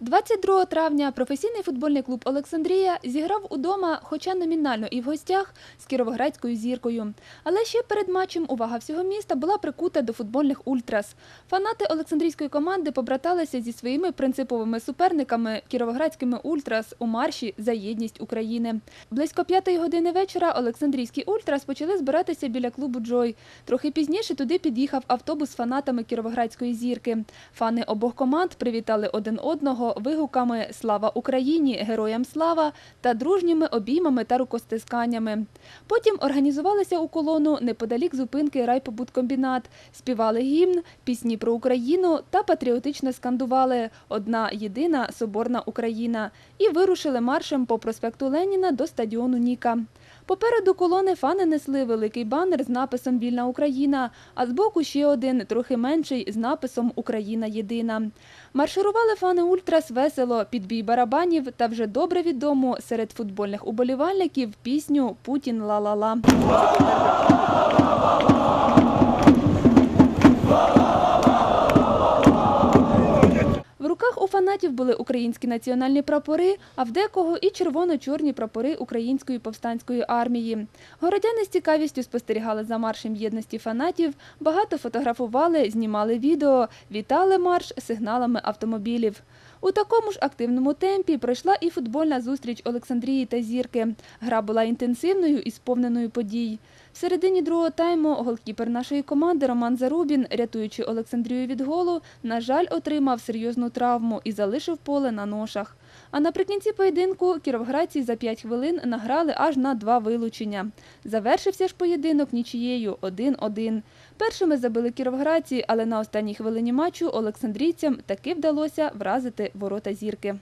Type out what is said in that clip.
22 травня професійний футбольний клуб Олександрія зіграв удома, хоча номінально і в гостях, з кіровоградською зіркою. Але ще перед матчем увага всього міста була прикута до футбольних ультрас. Фанати Олександрійської команди побраталися зі своїми принциповими суперниками кіровоградськими ультрас у марші за єдність України. Близько п'ятої години вечора Олександрійські ультрас почали збиратися біля клубу Джой. Трохи пізніше туди під'їхав автобус з фанатами кіровоградської зірки. Фани обох команд привітали один одного вигуками Слава Україні! Героям слава та дружніми обіймами та рукостисканнями. Потім організувалися у колону неподалік зупинки райпобудкомбінат, співали гімн, пісні про Україну та патріотично скандували Одна єдина соборна Україна і вирушили маршем по проспекту Леніна до стадіону Ніка. Попереду колони фани несли великий банер з написом Вільна Україна, а збоку ще один, трохи менший, з написом Україна єдина. Марширували фани Ультрас весело під бій барабанів та вже добре відому серед футбольних уболівальників пісню Путін ла-ла-ла. В руках у фанатів були українські національні прапори, а в декого і червоно-чорні прапори української повстанської армії. Городяни з цікавістю спостерігали за маршем єдності фанатів, багато фотографували, знімали відео, вітали марш сигналами автомобілів. У такому ж активному темпі пройшла і футбольна зустріч Олександрії та Зірки. Гра була інтенсивною і сповненою подій. В середині другого тайму голкіпер нашої команди Роман Зарубін, рятуючи Олександрію від голу, на жаль, отримав серйозну травму і залишив поле на ношах. А наприкінці поєдинку кіровградці за 5 хвилин награли аж на два вилучення. Завершився ж поєдинок нічією 1-1. Першими забили кіровградці, але на останній хвилині матчу олександрійцям таки вдалося вразити ворота зірки.